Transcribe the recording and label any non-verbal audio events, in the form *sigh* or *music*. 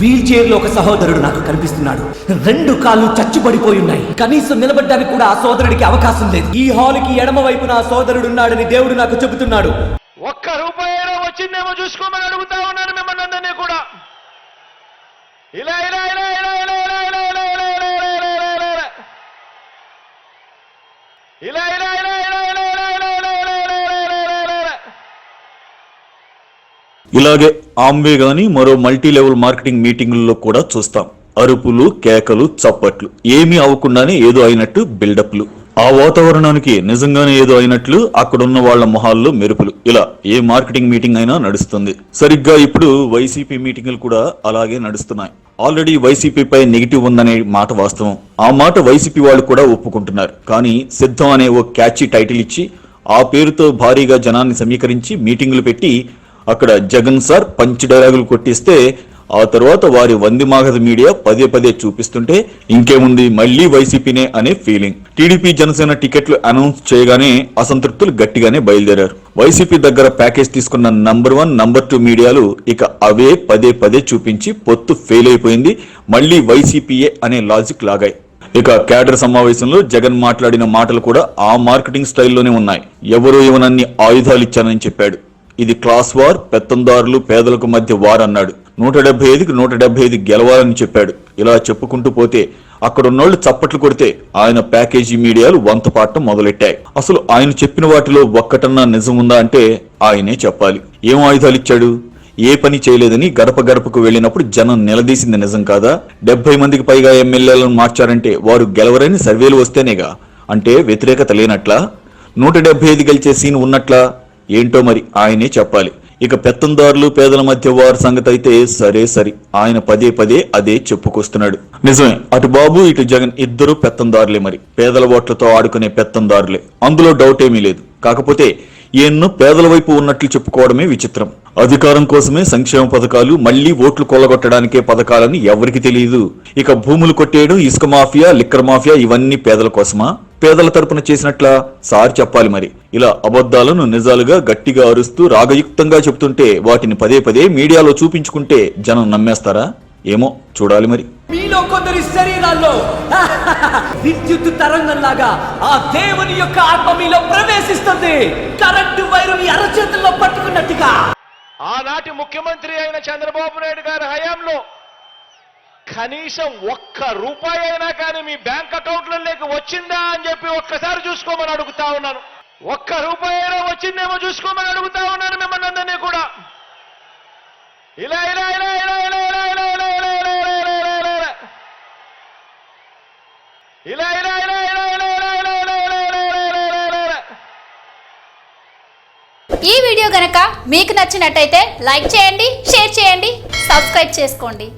Wheel ఒక సహోదరుడు నాకు కనిపిస్తున్నాడు. రెండు కాళ్ళు చచ్చుబడిపోయి ఉన్నాయి. కనీసం నిలబడ్డానికి కూడా ఆ సోదరుడికి అవకాశం లేదు. ఈ హాలుకి ఎడమ వైపున ఆ సోదరుడు ఉన్నాడని దేవుడు నాకు చెబుతున్నాడు. ఒక్క రూపాయి వచ్చిందేమో చూసుకోమని అడుగుతా ఉన్నాను మిమ్మల్ని అందరినీ కూడా. ఇలా ఇలా ఇలా. ఇలాగే ఆంబే కానీ మరో మల్టీ లెవెల్ మార్కెటింగ్ మీటింగుల్లో కూడా చూస్తాం. అరుపులు కేకలు చప్పట్లు. ఏమీ అవ్వకుండానే ఏదో అయినట్టు బిల్డప్లు. ఆ వాతావరణానికి నిజంగానే ఏదో అయినట్లు అక్కడున్న వాళ్ళ మొహాల్లో మెరుపులు. ఇలా ఏ మార్కెటింగ్ మీటింగ్ అయినా నడుస్తుంది. సరిగ్గా ఇప్పుడు వైసీపీ మీటింగులు కూడా అలాగే నడుస్తున్నాయి. ఆల్రెడీ వైసీపీపై నెగిటివ్ ఉందనే మాట వాస్తవం. ఆ మాట వైసీపీ వాళ్ళు కూడా ఒప్పుకుంటున్నారు. కానీ సిద్ధం అనే ఓ క్యాచీ టైటిల్ ఇచ్చి ఆ పేరుతో భారీగా జనాన్ని సమీకరించి మీటింగులు పెట్టి అక్కడ జగన్ సార్ పంచ్ డైలాగులు కొట్టిస్తే ఆ తర్వాత వారి వంది మాగధ మీడియా పదే పదే చూపిస్తుంటే ఇంకేముంది మళ్ళీ వైసీపీనే అనే ఫీలింగ్. టీడీపీ జనసేన టికెట్లు అనౌన్స్ చేయగానే అసంతృప్తులు గట్టిగానే బయలుదేరారు. వైసీపీ దగ్గర ప్యాకేజ్ తీసుకున్న నంబర్ వన్ నంబర్ టూ మీడియాలు ఇక అవే పదే పదే చూపించి పొత్తు ఫెయిల్ అయిపోయింది. మళ్ళీ వైసీపీఏ అనే లాజిక్ లాగాయి. ఇక క్యాడర్ సమావేశంలో జగన్ మాట్లాడిన మాటలు కూడా ఆ మార్కెటింగ్ స్టైల్లోనే ఉన్నాయి. ఎవరో ఇవనన్ని ఆయుధాలు ఇచ్చానని చెప్పాడు. ఇది క్లాస్ వార్ పెత్తందారులు పేదలకు మధ్య వార్ అన్నాడు. నూట డెబ్బై ఐదుకి నూట డెబ్బై ఐదు గెలవాలని చెప్పాడు. ఇలా చెప్పుకుంటూ పోతే అక్కడున్నోళ్ళు చప్పట్లు కొడితే ఆయన ప్యాకేజీ మీడియాలు వంత పాటం మొదలెట్టాయి. అసలు ఆయన చెప్పిన వాటిలో ఒక్కటన్నా నిజం ఉందా అంటే ఆయనే చెప్పాలి. ఏం ఆయుధాలు ఇచ్చాడు? ఏ పని చేయలేదని గడప గడపకు వెళ్ళినప్పుడు జనం నిలదీసింది నిజం కాదా? డెబ్బై మందికి పైగా ఎమ్మెల్యేలను మార్చారంటే వారు గెలవరని సర్వేలు వస్తేనేగా? అంటే వ్యతిరేకత లేనట్లా? నూట డెబ్బై ఐదు గెలిచే సీన్ ఉన్నట్లా? ఏంటో మరి ఆయనే చెప్పాలి. ఇక పెత్తందారులు పేదల మధ్య వారి సంగతి అయితే సరే సరి. ఆయన పదే పదే అదే చెప్పుకొస్తున్నాడు. నిజమే అటు బాబు ఇటు జగన్ ఇద్దరు పెత్తందారులే మరి. పేదల ఓట్లతో ఆడుకునే పెత్తందారులే. అందులో డౌట్ ఏమీ లేదు. కాకపోతే ఎన్నో పేదల వైపు ఉన్నట్లు చెప్పుకోవడమే విచిత్రం. అధికారం కోసమే సంక్షేమ పథకాలు మళ్ళీ ఓట్లు కొల్లగొట్టడానికే పథకాలని ఎవరికి తెలియదు? ఇక భూములు కొట్టేయడం ఇసుక మాఫియా లిక్కర్ మాఫియా ఇవన్నీ పేదల కోసమా? పేదల తరపున చేసినట్లా సార్ చెప్పాలి మరి. ఇలా అబద్ధాలను నిజాలుగా గట్టిగా అరుస్తూ రాగయుక్తంగా చెప్తుంటే వాటిని పదే పదే మీడియాలో చూపించుకుంటే జనం నమ్మేస్తారా? ఏమో చూడాలి మరి. మీలో కొందరి శరీరాల్లో *laughs* విద్యుత్ తరంగంలాగా ఆ దేవుని యొక్క ఆత్మ మీలో ప్రవేశిస్తుంది. కరెంటు వైరుని అరచేతుల్లో పట్టుకున్నట్టుగా. ఆనాటి ముఖ్యమంత్రి అయిన చంద్రబాబు నాయుడు గారి హయాంలో కనీసం ఒక్క రూపాయి అయినా కానీ మీ బ్యాంక్ అకౌంట్లలోకి వచ్చిందా అని చెప్పి ఒక్కసారి చూసుకోమని అడుగుతా ఉన్నాను ఒక్క రూపాయి అయినా వచ్చిందేమో చూసుకోమని అడుగుతా ఉన్నాను మిమ్మల్ని అందరినీ కూడా ఇలా ఇలా ఇలా ఇలా ఇలా ఇలా ఇలా ఇలా ఇలా ఇలా ఇలా ఇలా ఇలా ఇలా. ఇలా ఇలా ఇలా ఇలా ఇలా ఇలా ఇలా ఇలా ఇలా ఇలా ఇలా ఇలా ఇలా ఇలా. ఈ వీడియో గనక మీకు నచ్చినట్టయితే లైక్ చేయండి షేర్ చేయండి సబ్స్క్రైబ్ చేసుకోండి